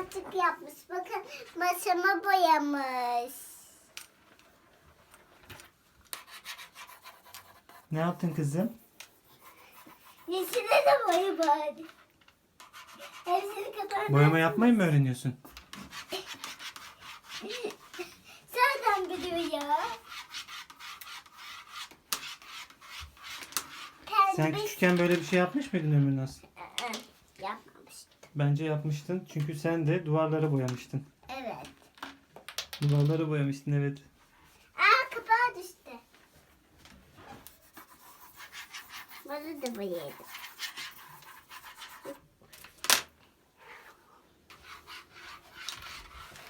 artık yapmış. Bakın masamı boyamış. Ne yaptın kızım? Yeşile de boya bari. Hepsini kapat. Boyama yapmayı mı öğreniyorsun? Nereden biliyor ya? Sen küçükken böyle bir şey yapmış mıydın Ömür Naz? Bence yapmıştın. Çünkü sen de duvarlara boyamıştın. Evet. Duvarları boyamıştın evet. Aa kapağı düştü. Bana da boyayalım.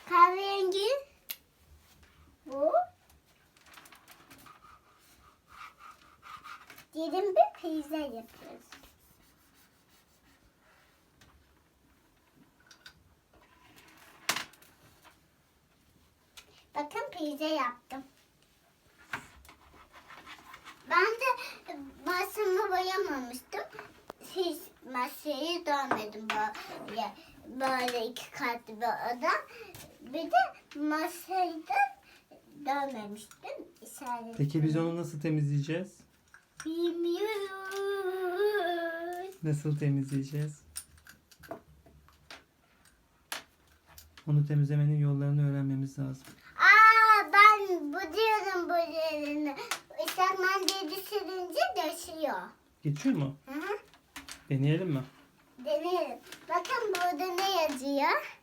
Kahverengi. Bu. Derin bir pizza yapıyoruz. Bakın pizza yaptım. Ben de masamı boyamamıştım. Hiç masayı dönmedim böyle, böyle iki katlı bir oda. Bir de masayı da dönmemiştim. İşaret. Peki biz onu nasıl temizleyeceğiz? Bilmiyoruz. Nasıl temizleyeceğiz? Onu temizlemenin yollarını öğrenmemiz lazım. Ben bu diyorum bu yerini. Islak mendili sürünce düşüyor. Geçiyor mu? Hı hı. Deneyelim mi? Deneyelim. Bakın burada ne yazıyor?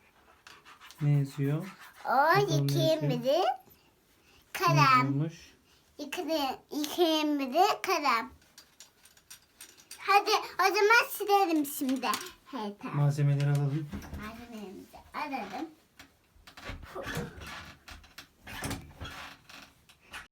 Ne yazıyor? O Bakalım ne yazıyor? biri. Ne Kalem. yazıyormuş? Yıkayayım biri kalem. Hadi o zaman silelim şimdi. Hey tamam. Malzemeleri alalım. Malzemelerimizi alalım.